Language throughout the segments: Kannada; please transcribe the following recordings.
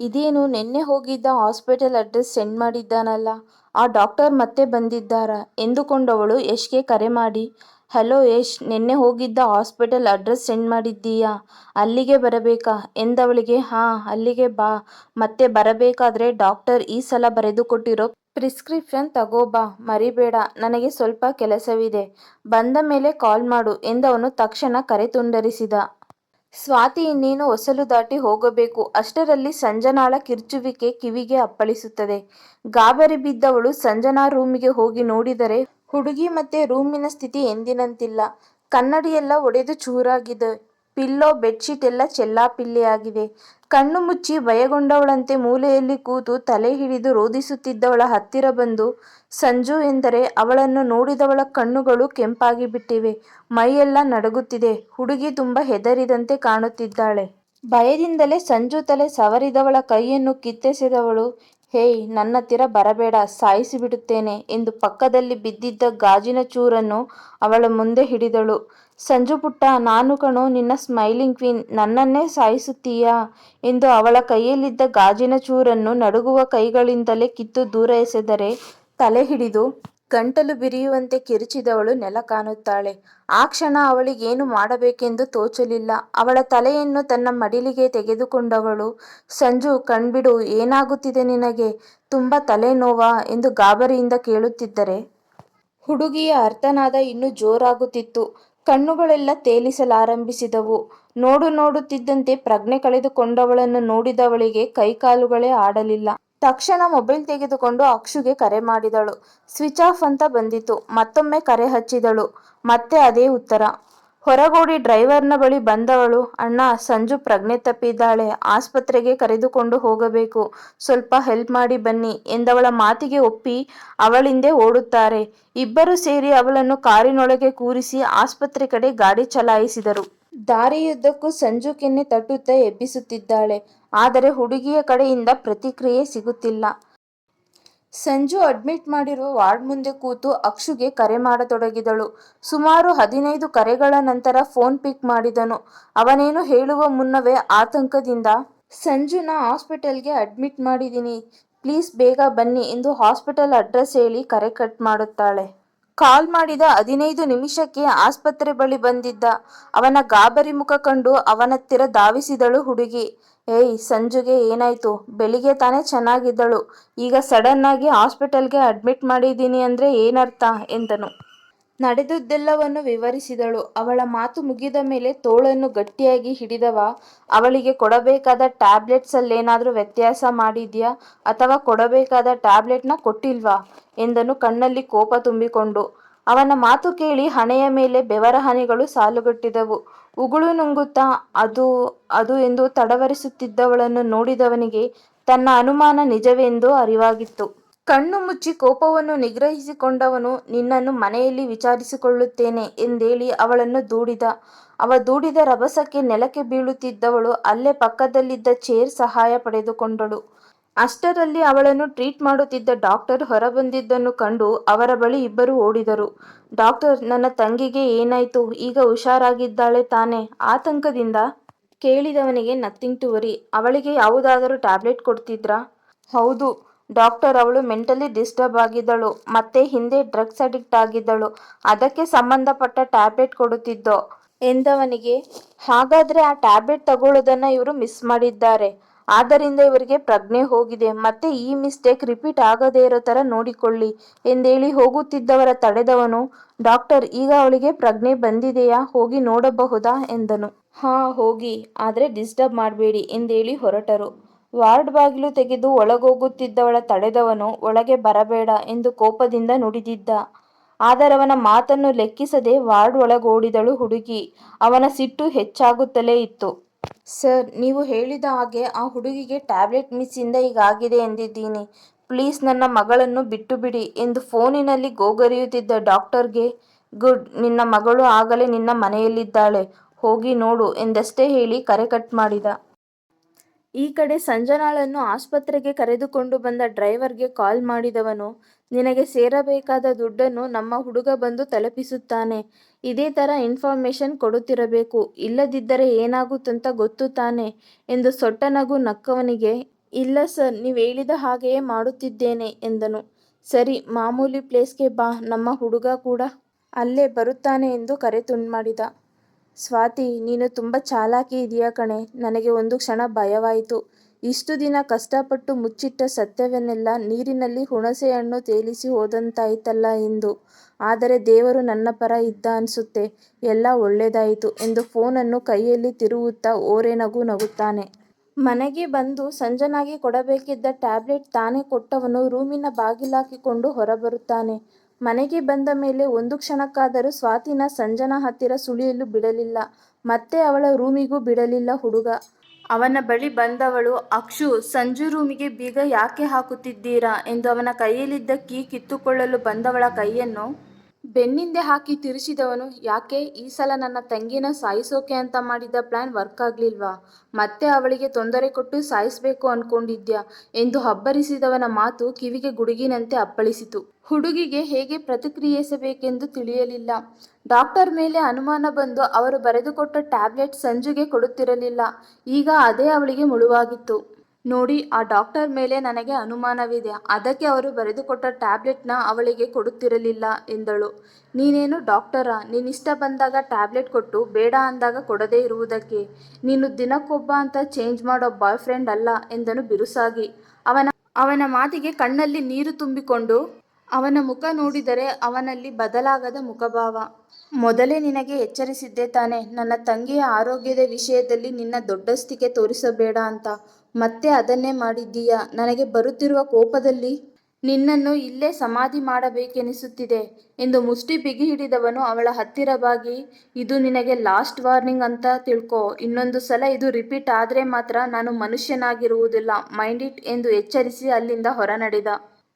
ಇದೇನು ನೆನ್ನೆ ಹೋಗಿದ್ದ ಹಾಸ್ಪಿಟಲ್ ಅಡ್ರೆಸ್ ಸೆಂಡ್ ಮಾಡಿದ್ದಾನಲ್ಲ? ಆ ಡಾಕ್ಟರ್ ಮತ್ತೆ ಬಂದಿದ್ದಾರಾ? ಎಂದುಕೊಂಡವಳು ಯಶ್ಗೆ ಕರೆ ಮಾಡಿ, ಹಲೋ ಯಶ್, ನೆನ್ನೆ ಹೋಗಿದ್ದ ಹಾಸ್ಪಿಟಲ್ ಅಡ್ರೆಸ್ ಸೆಂಡ್ ಮಾಡಿದ್ದೀಯಾ? ಅಲ್ಲಿಗೆ ಬರಬೇಕಾ? ಎಂದವಳಿಗೆ, ಹಾಂ, ಅಲ್ಲಿಗೆ ಬಾ. ಮತ್ತೆ ಬರಬೇಕಾದ್ರೆ ಡಾಕ್ಟರ್ ಈ ಸಲ ಬರೆದುಕೊಟ್ಟಿರೋ ಪ್ರಿಸ್ಕ್ರಿಪ್ಷನ್ ತಗೋ ಬಾ. ಮರಿಬೇಡ, ನನಗೆ ಸ್ವಲ್ಪ ಕೆಲಸವಿದೆ. ಬಂದ ಮೇಲೆ ಕಾಲ್ ಮಾಡು ಎಂದವನು ತಕ್ಷಣ ಕರೆ ತುಂಡರಿಸಿದ. ಸ್ವಾತಿ ಇನ್ನೇನು ಹೊಸಲು ದಾಟಿ ಹೋಗಬೇಕು. ಅಷ್ಟರಲ್ಲಿ ಸಂಜನಾಳ ಕಿರ್ಚುವಿಕೆ ಕಿವಿಗೆ ಅಪ್ಪಳಿಸುತ್ತದೆ. ಗಾಬರಿ ಬಿದ್ದವಳು ಸಂಜನಾ ರೂಮಿಗೆ ಹೋಗಿ ನೋಡಿದರೆ ಹುಡುಗಿ ಮತ್ತೆ ರೂಮಿನ ಸ್ಥಿತಿ ಎಂದಿನಂತಿಲ್ಲ. ಕನ್ನಡಿಯೆಲ್ಲ ಒಡೆದು ಚೂರಾಗಿದೆ. ಪಿಲ್ಲೋ, ಬೆಡ್ಶೀಟ್ ಎಲ್ಲ ಚೆಲ್ಲಾಪಿಲ್ಲಿಯಾಗಿವೆ ಕಣ್ಣು ಮುಚ್ಚಿ ಭಯಗೊಂಡವಳಂತೆ ಮೂಲೆಯಲ್ಲಿ ಕೂತು ತಲೆ ಹಿಡಿದು ರೋದಿಸುತ್ತಿದ್ದವಳ ಹತ್ತಿರ ಬಂದು, ಸಂಜು ಎಂದರೆ ಅವಳನ್ನು ನೋಡಿದವಳ ಕಣ್ಣುಗಳು ಕೆಂಪಾಗಿ ಬಿಟ್ಟಿವೆ, ಮೈಯೆಲ್ಲ ನಡುಗುತ್ತಿದೆ, ಹುಡುಗಿ ತುಂಬ ಹೆದರಿದಂತೆ ಕಾಣುತ್ತಿದ್ದಾಳೆ. ಭಯದಿಂದಲೇ ಸಂಜು ತಲೆ ಸವರಿದವಳ ಕೈಯನ್ನು ಕಿತ್ತೆಸೆದವಳು ಹೇಯ್ ನನ್ನತ್ತಿರ ಬರಬೇಡ, ಸಾಯಿಸಿಬಿಡುತ್ತೇನೆ ಎಂದು ಪಕ್ಕದಲ್ಲಿ ಬಿದ್ದಿದ್ದ ಗಾಜಿನ ಚೂರನ್ನು ಅವಳ ಮುಂದೆ ಹಿಡಿದಳು. ಸಂಜು ಪುಟ್ಟ, ನಾನು ಕಣೋ, ನಿನ್ನ ಸ್ಮೈಲಿಂಗ್ ಕ್ವೀನ್ ನನ್ನನ್ನೇ ಸಾಯಿಸುತ್ತೀಯಾ ಎಂದು ಅವಳ ಕೈಯಲ್ಲಿದ್ದ ಗಾಜಿನ ಚೂರನ್ನು ನಡುಗುವ ಕೈಗಳಿಂದಲೇ ಕಿತ್ತು ದೂರ ಎಸೆದರೆ ತಲೆ ಹಿಡಿದು ಗಂಟಲು ಬಿರಿಯುವಂತೆ ಕಿರುಚಿದವಳು ನೆಲ ಕಾಣುತ್ತಾಳೆ. ಆ ಕ್ಷಣ ಅವಳಿಗೇನು ಮಾಡಬೇಕೆಂದು ತೋಚಲಿಲ್ಲ. ಅವಳ ತಲೆಯನ್ನು ತನ್ನ ಮಡಿಲಿಗೆ ತೆಗೆದುಕೊಂಡವಳು, ಸಂಜು, ಕಣ್ಬಿಡು, ಏನಾಗುತ್ತಿದೆ ನಿನಗೆ? ತುಂಬ ತಲೆನೋವಾ ಎಂದು ಗಾಬರಿಯಿಂದ ಕೇಳುತ್ತಿದ್ದರೆ. ಹುಡುಗಿಯ ಅರ್ಥನಾದ ಇನ್ನೂ ಜೋರಾಗುತ್ತಿತ್ತು. ಕಣ್ಣುಗಳೆಲ್ಲ ತೇಲಿಸಲಾರಂಭಿಸಿದವು. ನೋಡು ನೋಡುತ್ತಿದ್ದಂತೆ ಪ್ರಜ್ಞೆ ಕಳೆದುಕೊಂಡವಳನ್ನು ನೋಡಿದವಳಿಗೆ ಕೈಕಾಲುಗಳೇ ಆಡಲಿಲ್ಲ. ತಕ್ಷಣ ಮೊಬೈಲ್ ತೆಗೆದುಕೊಂಡು ಅಕ್ಷುಗೆ ಕರೆ ಮಾಡಿದಳು. ಸ್ವಿಚ್ ಆಫ್ ಅಂತ ಬಂದಿತು. ಮತ್ತೊಮ್ಮೆ ಕರೆ ಹಚ್ಚಿದಳು. ಮತ್ತೆ ಅದೇ ಉತ್ತರ. ಹೊರಗೋಡಿ ಡ್ರೈವರ್ನ ಬಳಿ ಬಂದವಳು. ಅಣ್ಣ, ಸಂಜು ಪ್ರಜ್ಞೆ ತಪ್ಪಿದ್ದಾಳೆ. ಆಸ್ಪತ್ರೆಗೆ ಕರೆದುಕೊಂಡು ಹೋಗಬೇಕು. ಸ್ವಲ್ಪ ಹೆಲ್ಪ್ ಮಾಡಿ ಬನ್ನಿ ಎಂದವಳ ಮಾತಿಗೆ ಒಪ್ಪಿ ಅವಳಿಂದೆ ಓಡುತ್ತಾರೆ. ಇಬ್ಬರು ಸೇರಿ ಅವಳನ್ನು ಕಾರಿನೊಳಗೆ ಕೂರಿಸಿ ಆಸ್ಪತ್ರೆ ಕಡೆ ಗಾಡಿ ಚಲಾಯಿಸಿದರು. ದಾರಿಯುದ್ದಕ್ಕೂ ಸಂಜು ಕೆನ್ನೆ ತಟ್ಟುತ್ತಾ ಎಬ್ಬಿಸುತ್ತಿದ್ದಾಳೆ. ಆದರೆ ಹುಡುಗಿಯ ಕಡೆಯಿಂದ ಪ್ರತಿಕ್ರಿಯೆ ಸಿಗುತ್ತಿಲ್ಲ. ಸಂಜು ಅಡ್ಮಿಟ್ ಮಾಡಿರುವ ವಾರ್ಡ್ ಮುಂದೆ ಕೂತು ಅಕ್ಷುಗೆ ಕರೆ ಮಾಡತೊಡಗಿದಳು. ಸುಮಾರು ಹದಿನೈದು ಕರೆಗಳ ನಂತರ ಫೋನ್ ಪಿಕ್ ಮಾಡಿದನು. ಅವನೇನು ಹೇಳುವ ಮುನ್ನವೇ ಆತಂಕದಿಂದ, ಸಂಜುನ ಹಾಸ್ಪಿಟಲ್ಗೆ ಅಡ್ಮಿಟ್ ಮಾಡಿದ್ದೀನಿ ಪ್ಲೀಸ್ ಬೇಗ ಬನ್ನಿ ಎಂದು ಹಾಸ್ಪಿಟಲ್ ಅಡ್ರೆಸ್ ಹೇಳಿ ಕರೆ ಕಟ್ ಮಾಡುತ್ತಾಳೆ. ಕಾಲ್ ಮಾಡಿದ ಹದಿನೈದು ನಿಮಿಷಕ್ಕೆ ಆಸ್ಪತ್ರೆ ಬಳಿ ಬಂದಿದ್ದ ಅವನ ಗಾಬರಿ ಮುಖ ಕಂಡು ಅವನತ್ತಿರ ಧಾವಿಸಿದಳು ಹುಡುಗಿ. ಏಯ್, ಸಂಜುಗೆ ಏನಾಯ್ತು? ಬೆಳಿಗ್ಗೆ ತಾನೇ ಚೆನ್ನಾಗಿದ್ದಳು. ಈಗ ಸಡನ್ ಆಗಿ ಹಾಸ್ಪಿಟಲ್ಗೆ ಅಡ್ಮಿಟ್ ಮಾಡಿದ್ದೀನಿ ಅಂದ್ರೆ ಏನರ್ಥ? ಎಂದನು. ನಡೆದುದೆಲ್ಲವನ್ನು ವಿವರಿಸಿದಳು. ಅವಳ ಮಾತು ಮುಗಿದ ಮೇಲೆ ತೋಳನ್ನು ಗಟ್ಟಿಯಾಗಿ ಹಿಡಿದವ, ಅವಳಿಗೆ ಕೊಡಬೇಕಾದ ಟ್ಯಾಬ್ಲೆಟ್ಸ್ ಅಲ್ಲೇನಾದ್ರೂ ವ್ಯತ್ಯಾಸ ಮಾಡಿದ್ಯಾ ಅಥವಾ ಕೊಡಬೇಕಾದ ಟ್ಯಾಬ್ಲೆಟ್ನ ಕೊಟ್ಟಿಲ್ವಾ? ಎಂದನು ಕಣ್ಣಲ್ಲಿ ಕೋಪ ತುಂಬಿಕೊಂಡು. ಅವನ ಮಾತು ಕೇಳಿ ಹಣೆಯ ಮೇಲೆ ಬೆವರ ಹನಿಗಳು ಸಾಲುಗಟ್ಟಿದವು. ಉಗುಳು ನುಂಗುತ್ತಾ, ಅದು ಅದು ಎಂದು ತಡವರಿಸುತ್ತಿದ್ದವಳನ್ನು ನೋಡಿದವನಿಗೆ ತನ್ನ ಅನುಮಾನ ನಿಜವೆಂದು ಅರಿವಾಗಿತ್ತು. ಕಣ್ಣು ಮುಚ್ಚಿ ಕೋಪವನ್ನು ನಿಗ್ರಹಿಸಿಕೊಂಡವನು ನಿನ್ನನ್ನು ಮನೆಯಲ್ಲಿ ವಿಚಾರಿಸಿಕೊಳ್ಳುತ್ತೇನೆ ಎಂದೇಳಿ ಅವಳನ್ನು ದೂಡಿದ. ಅವ ದೂಡಿದ ರಭಸಕ್ಕೆ ನೆಲಕ್ಕೆ ಬೀಳುತ್ತಿದ್ದವಳು ಅಲ್ಲೇ ಪಕ್ಕದಲ್ಲಿದ್ದ ಚೇರ್ ಸಹಾಯ ಪಡೆದುಕೊಂಡಳು. ಅಷ್ಟರಲ್ಲಿ ಅವಳನ್ನು ಟ್ರೀಟ್ ಮಾಡುತ್ತಿದ್ದ ಡಾಕ್ಟರ್ ಹೊರಬಂದಿದ್ದನ್ನು ಕಂಡು ಅವರ ಬಳಿ ಇಬ್ಬರು ಓಡಿದರು. ಡಾಕ್ಟರ್, ನನ್ನ ತಂಗಿಗೆ ಏನಾಯ್ತು? ಈಗ ಹುಷಾರಾಗಿದ್ದಾಳೆ ತಾನೆ? ಆತಂಕದಿಂದ ಕೇಳಿದವನಿಗೆ ನಥಿಂಗ್ ಟು ಅವಳಿಗೆ ಯಾವುದಾದರೂ ಟ್ಯಾಬ್ಲೆಟ್ ಕೊಡ್ತಿದ್ರಾ? ಹೌದು. ಡಾಕ್ಟರ್ ಅವಳು ಮೆಂಟಲಿ ಡಿಸ್ಟರ್ಬ್ ಆಗಿದ್ದಳು, ಮತ್ತೆ ಹಿಂದೆ ಡ್ರಗ್ಸ್ ಅಡಿಕ್ಟ್ ಆಗಿದ್ದಳು, ಅದಕ್ಕೆ ಸಂಬಂಧಪಟ್ಟ ಟ್ಯಾಬ್ಲೆಟ್ ಕೊಡುತ್ತಿದ್ದೋ? ಎಂದವನಿಗೆ, ಹಾಗಾದ್ರೆ ಆ ಟ್ಯಾಬ್ಲೆಟ್ ತಗೊಳ್ಳೋದನ್ನ ಇವರು ಮಿಸ್ ಮಾಡಿದ್ದಾರೆ. ಆದ್ದರಿಂದ ಇವರಿಗೆ ಪ್ರಜ್ಞೆ ಹೋಗಿದೆ, ಮತ್ತೆ ಈ ಮಿಸ್ಟೇಕ್ ರಿಪೀಟ್ ಆಗದೇ ಇರೋ ತರ ನೋಡಿಕೊಳ್ಳಿ ಎಂದೇಳಿ ಹೋಗುತ್ತಿದ್ದವರ ತಡೆದವನು, ಡಾಕ್ಟರ್, ಈಗ ಅವಳಿಗೆ ಪ್ರಜ್ಞೆ ಬಂದಿದೆಯಾ? ಹೋಗಿ ನೋಡಬಹುದಾ? ಎಂದನು. ಹಾ, ಹೋಗಿ, ಆದ್ರೆ ಡಿಸ್ಟರ್ಬ್ ಮಾಡಬೇಡಿ ಎಂದೇಳಿ ಹೊರಟರು. ವಾರ್ಡ್ ಬಾಗಿಲು ತೆಗೆದು ಒಳಗೋಗುತ್ತಿದ್ದವಳ ತಡೆದವನು ಒಳಗೆ ಬರಬೇಡ ಎಂದು ಕೋಪದಿಂದ ನುಡಿದಿದ್ದ. ಆದರವನ ಮಾತನ್ನು ಲೆಕ್ಕಿಸದೆ ವಾರ್ಡ್ ಒಳಗೋಡಿದಳು ಹುಡುಗಿ. ಅವನ ಸಿಟ್ಟು ಹೆಚ್ಚಾಗುತ್ತಲೇ ಇತ್ತು. ಸರ್, ನೀವು ಹೇಳಿದ ಹಾಗೆ ಆ ಹುಡುಗಿಗೆ ಟ್ಯಾಬ್ಲೆಟ್ ಮಿಸ್ಸಿಂದ ಹೀಗಾಗಿದೆ ಎಂದಿದ್ದೀನಿ. ಪ್ಲೀಸ್ ನನ್ನ ಮಗಳನ್ನು ಬಿಟ್ಟು ಬಿಡಿ ಎಂದು ಫೋನಿನಲ್ಲಿ ಗೋಗರಿಯುತ್ತಿದ್ದ ಡಾಕ್ಟರ್ಗೆ, ಗುಡ್, ನಿನ್ನ ಮಗಳು ಆಗಲೇ ನಿನ್ನ ಮನೆಯಲ್ಲಿದ್ದಾಳೆ. ಹೋಗಿ ನೋಡು ಎಂದಷ್ಟೇ ಹೇಳಿ ಕರೆ ಕಟ್ ಮಾಡಿದ. ಈ ಕಡೆ ಸಂಜನಾಳನ್ನು ಆಸ್ಪತ್ರೆಗೆ ಕರೆದುಕೊಂಡು ಬಂದ ಡ್ರೈವರ್ಗೆ ಕಾಲ್ ಮಾಡಿದವನು, ನಿನಗೆ ಸೇರಬೇಕಾದ ದುಡ್ಡನ್ನು ನಮ್ಮ ಹುಡುಗ ಬಂದು ತಲುಪಿಸುತ್ತಾನೆ. ಇದೇ ಥರ ಇನ್ಫಾರ್ಮೇಷನ್ ಕೊಡುತ್ತಿರಬೇಕು. ಇಲ್ಲದಿದ್ದರೆ ಏನಾಗುತ್ತಂತ ಗೊತ್ತು ತಾನೆ ಎಂದು ಸೊಟ್ಟ ನಗು ನಕ್ಕವನಿಗೆ, ಇಲ್ಲ ಸರ್, ನೀವು ಹೇಳಿದ ಹಾಗೆಯೇ ಮಾಡುತ್ತಿದ್ದೇನೆ ಎಂದನು. ಸರಿ, ಮಾಮೂಲಿ ಪ್ಲೇಸ್ಗೆ ಬಾ. ನಮ್ಮ ಹುಡುಗ ಕೂಡ ಅಲ್ಲೇ ಬರುತ್ತಾನೆ ಎಂದು ಕರೆ ತುಂಡು ಮಾಡಿದ. ಸ್ವಾತಿ, ನೀನು ತುಂಬ ಚಾಲಾಕಿ ಇದೆಯಾ ಕಣೆ. ನನಗೆ ಒಂದು ಕ್ಷಣ ಭಯವಾಯಿತು. ಇಷ್ಟು ದಿನ ಕಷ್ಟಪಟ್ಟು ಮುಚ್ಚಿಟ್ಟ ಸತ್ಯವನ್ನೆಲ್ಲ ನೀರಿನಲ್ಲಿ ಹುಣಸೆಹಣ್ಣು ತೇಲಿಸಿ ಹೋದಂತಾಯ್ತಲ್ಲ ಎಂದು ಆದರೆ ದೇವರು ನನ್ನ ಪರ ಇದ್ದ ಅನಿಸುತ್ತೆ. ಎಲ್ಲ ಒಳ್ಳೆಯದಾಯಿತು ಎಂದು ಫೋನನ್ನು ಕೈಯಲ್ಲಿ ತಿರುವುತ್ತಾ ಓರೆ ನಗು ನಗುತ್ತಾನೆ. ಮನೆಗೆ ಬಂದು ಸಂಜನಾಗಿ ಕೊಡಬೇಕಿದ್ದ ಟ್ಯಾಬ್ಲೆಟ್ ತಾನೇ ಕೊಟ್ಟವನು, ರೂಮಿನ ಬಾಗಿಲಾಕಿಕೊಂಡು ಹೊರಬರುತ್ತಾನೆ. ಮನೆಗೆ ಬಂದ ಮೇಲೆ ಒಂದು ಕ್ಷಣಕ್ಕಾದರೂ ಸ್ವಾತಿನ ಸಂಜನಾ ಹತ್ತಿರ ಸುಳಿಯಲು ಬಿಡಲಿಲ್ಲ. ಮತ್ತೆ ಅವಳ ರೂಮಿಗೂ ಬಿಡಲಿಲ್ಲ ಹುಡುಗ. ಅವನ ಬಳಿ ಬಂದವಳು, ಅಕ್ಷು, ಸಂಜು ರೂಮಿಗೆ ಬೀಗ ಯಾಕೆ ಹಾಕುತ್ತಿದ್ದೀರಾ? ಎಂದು ಅವನ ಕೈಯಲ್ಲಿದ್ದ ಕೀ ಕಿತ್ತುಕೊಳ್ಳಲು ಬಂದವಳ ಕೈಯನ್ನು ಬೆನ್ನಿಂದೆ ಹಾಕಿ ತಿರುಚಿದವನು, ಯಾಕೆ? ಈ ಸಲ ನನ್ನ ತಂಗಿನ ಸಾಯಿಸೋಕೆ ಅಂತ ಮಾಡಿದ್ದ ಪ್ಲಾನ್ ವರ್ಕ್ ಆಗ್ಲಿಲ್ವಾ? ಮತ್ತೆ ಅವಳಿಗೆ ತೊಂದರೆ ಕೊಟ್ಟು ಸಾಯಿಸ್ಬೇಕು ಅನ್ಕೊಂಡಿದ್ಯಾ? ಎಂದು ಹಬ್ಬರಿಸಿದವನ ಮಾತು ಕಿವಿಗೆ ಗುಡುಗಿನಂತೆ ಅಪ್ಪಳಿಸಿತು. ಹುಡುಗಿಗೆ ಹೇಗೆ ಪ್ರತಿಕ್ರಿಯಿಸಬೇಕೆಂದು ತಿಳಿಯಲಿಲ್ಲ. ಡಾಕ್ಟರ್ ಮೇಲೆ ಅನುಮಾನ ಬಂದು ಅವರು ಬರೆದುಕೊಟ್ಟ ಟ್ಯಾಬ್ಲೆಟ್ ಸಂಜುಗೆ ಕೊಡುತ್ತಿರಲಿಲ್ಲ. ಈಗ ಅದೇ ಅವಳಿಗೆ ಮುಳುವಾಗಿತ್ತು. ನೋಡಿ, ಆ ಡಾಕ್ಟರ್ ಮೇಲೆ ನನಗೆ ಅನುಮಾನವಿದೆ. ಅದಕ್ಕೆ ಅವರು ಬರೆದುಕೊಟ್ಟ ಟ್ಯಾಬ್ಲೆಟ್ನ ಅವಳಿಗೆ ಕೊಡುತ್ತಿರಲಿಲ್ಲ ಎಂದಳು. ನೀನೇನು ಡಾಕ್ಟರಾ? ನೀನಿಷ್ಟ ಬಂದಾಗ ಟ್ಯಾಬ್ಲೆಟ್ ಕೊಟ್ಟು ಬೇಡ ಅಂದಾಗ ಕೊಡದೇ ಇರುವುದಕ್ಕೆ? ನೀನು ದಿನಕ್ಕೊಬ್ಬ ಅಂತ ಚೇಂಜ್ ಮಾಡೋ ಬಾಯ್ ಫ್ರೆಂಡ್ ಅಲ್ಲ ಎಂದನು ಬಿರುಸಾಗಿ. ಅವನ ಅವನ ಮಾತಿಗೆ ಕಣ್ಣಲ್ಲಿ ನೀರು ತುಂಬಿಕೊಂಡು, ಅವನ ಮುಖ ನೋಡಿದರೆ ಅವನಲ್ಲಿ ಬದಲಾಗದ ಮುಖಭಾವ. ಮೊದಲೇ ನಿನಗೆ ಎಚ್ಚರಿಸಿದ್ದೆ ತಾನೆ. ನನ್ನ ತಂಗಿಯ ಆರೋಗ್ಯದ ವಿಷಯದಲ್ಲಿ ನಿನ್ನ ದೊಡ್ಡಸ್ತಿಕೆ ತೋರಿಸಬೇಡ ಅಂತ. ಮತ್ತೆ ಅದನ್ನೇ ಮಾಡಿದ್ದೀಯಾ? ನನಗೆ ಬರುತ್ತಿರುವ ಕೋಪದಲ್ಲಿ ನಿನ್ನನ್ನು ಇಲ್ಲೇ ಸಮಾಧಿ ಮಾಡಬೇಕೆನಿಸುತ್ತಿದೆ ಎಂದು ಮುಷ್ಟಿ ಬಿಗಿ ಹಿಡಿದವನು ಅವಳ ಹತ್ತಿರ ಬಾಗಿ, ಇದು ನಿನಗೆ ಲಾಸ್ಟ್ ವಾರ್ನಿಂಗ್ ಅಂತ ತಿಳ್ಕೊ. ಇನ್ನೊಂದು ಸಲ ಇದು ರಿಪೀಟ್ ಆದರೆ ಮಾತ್ರ ನಾನು ಮನುಷ್ಯನಾಗಿರುವುದಿಲ್ಲ ಮೈಂಡ್ ಇಟ್ ಎಂದು ಎಚ್ಚರಿಸಿ ಅಲ್ಲಿಂದ ಹೊರ ನಡೆದ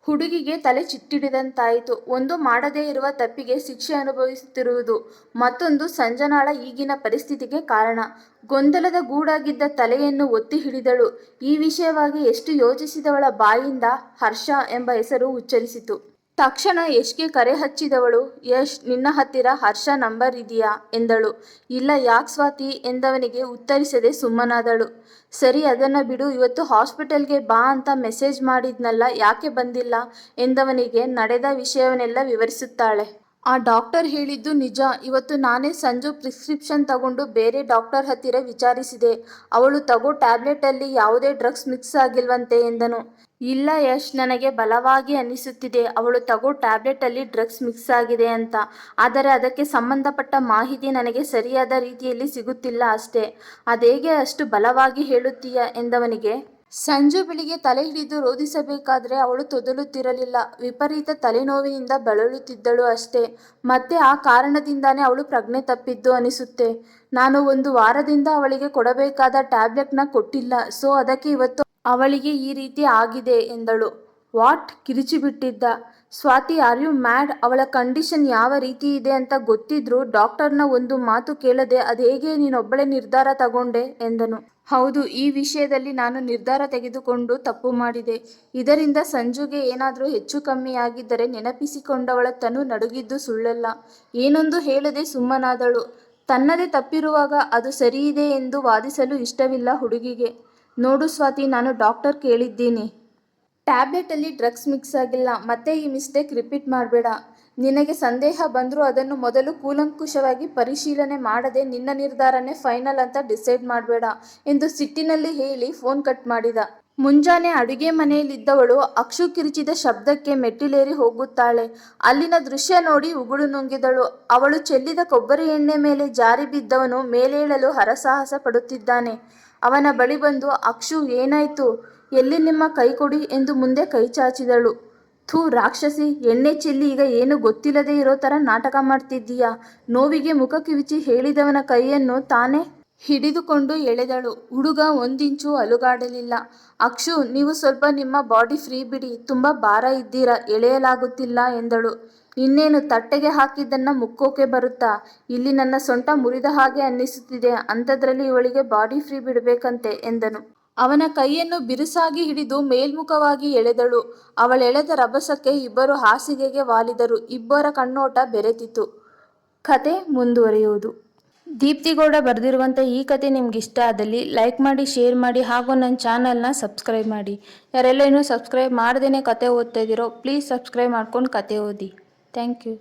ಹುಡುಗಿಗೆ ತಲೆ ಚಿಟ್ಟಿಡಿದಂತಾಯಿತು. ಒಂದು ಮಾಡದೇ ಇರುವ ತಪ್ಪಿಗೆ ಶಿಕ್ಷೆ ಅನುಭವಿಸುತ್ತಿರುವುದು ಮತ್ತೊಂದು ಸಂಜನಾಳ ಈಗಿನ ಪರಿಸ್ಥಿತಿಗೆ ಕಾರಣ. ಗೊಂದಲದ ಗೂಡಾಗಿದ್ದ ತಲೆಯನ್ನು ಒತ್ತಿ ಹಿಡಿದಳು. ಈ ವಿಷಯವಾಗಿ ಎಷ್ಟು ಯೋಚಿಸಿದವಳ ಬಾಯಿಂದ ಹರ್ಷ ಎಂಬ ಹೆಸರು ಉಚ್ಚರಿಸಿತು. ತಕ್ಷಣ ಯಶ್ಗೆ ಕರೆ ಹಚ್ಚಿದವಳು, ಯಶ್, ನಿನ್ನ ಹತ್ತಿರ ಹರ್ಷ ನಂಬರ್ ಇದೆಯಾ? ಎಂದಳು. ಇಲ್ಲ ಯಾಕ್ ಸ್ವಾತಿ? ಎಂದವನಿಗೆ ಉತ್ತರಿಸದೆ ಸುಮ್ಮನಾದಳು. ಸರಿ, ಅದನ್ನು ಬಿಡು, ಇವತ್ತು ಹಾಸ್ಪಿಟಲ್ಗೆ ಬಾ ಅಂತ ಮೆಸೇಜ್ ಮಾಡಿದ್ನಲ್ಲ, ಯಾಕೆ ಬಂದಿಲ್ಲ? ಎಂದವನಿಗೆ ನಡೆದ ವಿಷಯವನ್ನೆಲ್ಲ ವಿವರಿಸುತ್ತಾಳೆ. ಆ ಡಾಕ್ಟರ್ ಹೇಳಿದ್ದು ನಿಜ. ಇವತ್ತು ನಾನೇ ಸಂಜು ಪ್ರಿಸ್ಕ್ರಿಪ್ಷನ್ ತಗೊಂಡು ಬೇರೆ ಡಾಕ್ಟರ್ ಹತ್ತಿರ ವಿಚಾರಿಸಿದೆ. ಅವಳು ತಗೋ ಟ್ಯಾಬ್ಲೆಟಲ್ಲಿ ಯಾವುದೇ ಡ್ರಗ್ಸ್ ಮಿಕ್ಸ್ ಆಗಿಲ್ವಂತೆ, ಎಂದನು. ಇಲ್ಲ ಯಶ್, ನನಗೆ ಬಲವಾಗಿ ಅನಿಸುತ್ತಿದೆ ಅವಳು ತಗೋ ಟ್ಯಾಬ್ಲೆಟಲ್ಲಿ ಡ್ರಗ್ಸ್ ಮಿಕ್ಸ್ ಆಗಿದೆ ಅಂತ. ಆದರೆ ಅದಕ್ಕೆ ಸಂಬಂಧಪಟ್ಟ ಮಾಹಿತಿ ನನಗೆ ಸರಿಯಾದ ರೀತಿಯಲ್ಲಿ ಸಿಗುತ್ತಿಲ್ಲ ಅಷ್ಟೇ. ಅದೇಗೆ ಅಷ್ಟು ಬಲವಾಗಿ ಹೇಳುತ್ತೀಯ ಎಂದವನಿಗೆ? ಸಂಜು ಬೆಳಿಗ್ಗೆ ತಲೆ ಹಿಡಿದು ರೋಧಿಸಬೇಕಾದ್ರೆ ಅವಳು ತೊದಲುತ್ತಿರಲಿಲ್ಲ. ವಿಪರೀತ ತಲೆನೋವಿನಿಂದ ಬಳಲುತ್ತಿದ್ದಳು ಅಷ್ಟೇ. ಮತ್ತೆ ಆ ಕಾರಣದಿಂದಾನೇ ಅವಳು ಪ್ರಜ್ಞೆ ತಪ್ಪಿದ್ದು ಅನಿಸುತ್ತೆ. ನಾನು ಒಂದು ವಾರದಿಂದ ಅವಳಿಗೆ ಕೊಡಬೇಕಾದ ಟ್ಯಾಬ್ಲೆಟ್ನ ಕೊಟ್ಟಿಲ್ಲ. ಸೊ, ಅದಕ್ಕೆ ಇವತ್ತು ಅವಳಿಗೆ ಈ ರೀತಿ ಆಗಿದೆ ಎಂದಳು. What? ಕಿರಿಚಿಬಿಟ್ಟಿದ್ದ. Swathi, are you mad? ಅವಳ ಕಂಡೀಷನ್ ಯಾವ ರೀತಿ ಇದೆ ಅಂತ ಗೊತ್ತಿದ್ರು ಡಾಕ್ಟರ್ನ ಒಂದು ಮಾತು ಕೇಳದೆ ಅದೇಗೆ ನೀನೊಬ್ಬಳೆ ನಿರ್ಧಾರ ತಗೊಂಡೆ ಎಂದನು. ಹೌದು, ಈ ವಿಷಯದಲ್ಲಿ ನಾನು ನಿರ್ಧಾರ ತೆಗೆದುಕೊಂಡು ತಪ್ಪು ಮಾಡಿದೆ. ಇದರಿಂದ ಸಂಜುಗೆ ಏನಾದರೂ ಹೆಚ್ಚು ಕಮ್ಮಿ ಆಗಿದ್ದರೆ ನೆನಪಿಸಿಕೊಂಡವಳ ತನು ನಡುಗಿದ್ದು ಸುಳ್ಳಲ್ಲ. ಏನೊಂದು ಹೇಳದೆ ಸುಮ್ಮನಾದಳು. ತನ್ನದೇ ತಪ್ಪಿರುವಾಗ ಅದು ಸರಿಯಿದೆ ಎಂದು ವಾದಿಸಲು ಇಷ್ಟವಿಲ್ಲ ಹುಡುಗಿಗೆ. ನೋಡು ಸ್ವಾತಿ, ನಾನು ಡಾಕ್ಟರ್ ಕೇಳಿದ್ದೀನಿ. ಟ್ಯಾಬ್ಲೆಟಲ್ಲಿ ಡ್ರಗ್ಸ್ ಮಿಕ್ಸ್ ಆಗಿಲ್ಲ, ಮತ್ತೆ ಈ ಮಿಸ್ಟೇಕ್ ರಿಪೀಟ್ ಮಾಡಬೇಡ. ನಿನಗೆ ಸಂದೇಹ ಬಂದರೂ ಅದನ್ನು ಮೊದಲು ಕೂಲಂಕುಷವಾಗಿ ಪರಿಶೀಲನೆ ಮಾಡದೆ ನಿನ್ನ ನಿರ್ಧಾರನೇ ಫೈನಲ್ ಅಂತ ಡಿಸೈಡ್ ಮಾಡಬೇಡ ಎಂದು ಸಿಟ್ಟಿನಲ್ಲಿ ಹೇಳಿ ಫೋನ್ ಕಟ್ ಮಾಡಿದ. ಮುಂಜಾನೆ ಅಡುಗೆ ಮನೆಯಲ್ಲಿದ್ದವಳು ಅಕ್ಷು ಕಿರಿಚಿದ ಶಬ್ದಕ್ಕೆ ಮೆಟ್ಟಿಲೇರಿ ಹೋಗುತ್ತಾಳೆ. ಅಲ್ಲಿನ ದೃಶ್ಯ ನೋಡಿ ಉಗುಳು ನುಂಗಿದಳು. ಅವಳು ಚೆಲ್ಲಿದ ಕೊಬ್ಬರಿ ಎಣ್ಣೆ ಮೇಲೆ ಜಾರಿ ಬಿದ್ದವನು ಮೇಲೇಳಲು ಹರಸಾಹಸ ಪಡುತ್ತಿದ್ದಾನೆ. ಅವನ ಬಳಿ ಬಂದು, ಅಕ್ಷು, ಏನಾಯ್ತು? ಎಲ್ಲಿ ನಿಮ್ಮ ಕೈ ಕೊಡಿ ಎಂದು ಮುಂದೆ ಕೈ ಚಾಚಿದಳು. ಥೂ, ರಾಕ್ಷಸಿ, ಎಣ್ಣೆ ಚೆಲ್ಲಿ ಈಗ ಏನು ಗೊತ್ತಿಲ್ಲದೆ ಇರೋ ಥರ ನಾಟಕ ಮಾಡ್ತಿದ್ದೀಯಾ? ನೋವಿಗೆ ಮುಖ ಕಿವಿಚಿ ಹೇಳಿದವನ ಕೈಯನ್ನು ತಾನೇ ಹಿಡಿದುಕೊಂಡು ಎಳೆದಳು. ಹುಡುಗ ಒಂದಿಂಚು ಅಲುಗಾಡಲಿಲ್ಲ. ಅಕ್ಷು, ನೀವು ಸ್ವಲ್ಪ ನಿಮ್ಮ ಬಾಡಿ ಫ್ರೀ ಬಿಡಿ. ತುಂಬ ಭಾರ ಇದ್ದೀರಾ. ಎಳೆಯಲಾಗುತ್ತಿಲ್ಲ ಎಂದಳು. ಇನ್ನೇನು, ತಟ್ಟೆಗೆ ಹಾಕಿದ್ದನ್ನ ಮುಕ್ಕೋಕೆ ಬರುತ್ತಾ? ಇಲ್ಲಿ ನನ್ನ ಸೊಂಟ ಮುರಿದ ಹಾಗೆ ಅನ್ನಿಸುತ್ತಿದೆ. ಅಂಥದ್ರಲ್ಲಿ ಇವಳಿಗೆ ಬಾಡಿ ಫ್ರೀ ಬಿಡಬೇಕಂತೆ ಎಂದನು. ಅವನ ಕೈಯನ್ನು ಬಿರುಸಾಗಿ ಹಿಡಿದು ಮೇಲ್ಮುಖವಾಗಿ ಎಳೆದಳು. ಅವಳೆಳೆದ ರಭಸಕ್ಕೆ ಇಬ್ಬರು ಹಾಸಿಗೆಗೆ ವಾಲಿದರು. ಇಬ್ಬರ ಕಣ್ಣೋಟ ಬೆರೆತಿತು. ಕತೆ ಮುಂದುವರಿಯುವುದು. ದೀಪ್ತಿಗೌಡ ಬರೆದಿರುವಂಥ ಈ ಕತೆ ನಿಮ್ಗೆ ಇಷ್ಟ ಆದಲ್ಲಿ ಲೈಕ್ ಮಾಡಿ ಶೇರ್ ಮಾಡಿ, ಹಾಗೂ ನನ್ನ ಚಾನಲ್ನ ಸಬ್ಸ್ಕ್ರೈಬ್ ಮಾಡಿ. ಯಾರೆಲ್ಲ ಇನ್ನೂ ಸಬ್ಸ್ಕ್ರೈಬ್ ಮಾಡ್ದೇ ಕತೆ ಓದ್ತಾ ಇದ್ದೀರೋ ಪ್ಲೀಸ್ ಸಬ್ಸ್ಕ್ರೈಬ್ ಮಾಡ್ಕೊಂಡು ಕತೆ ಓದಿ. Thank you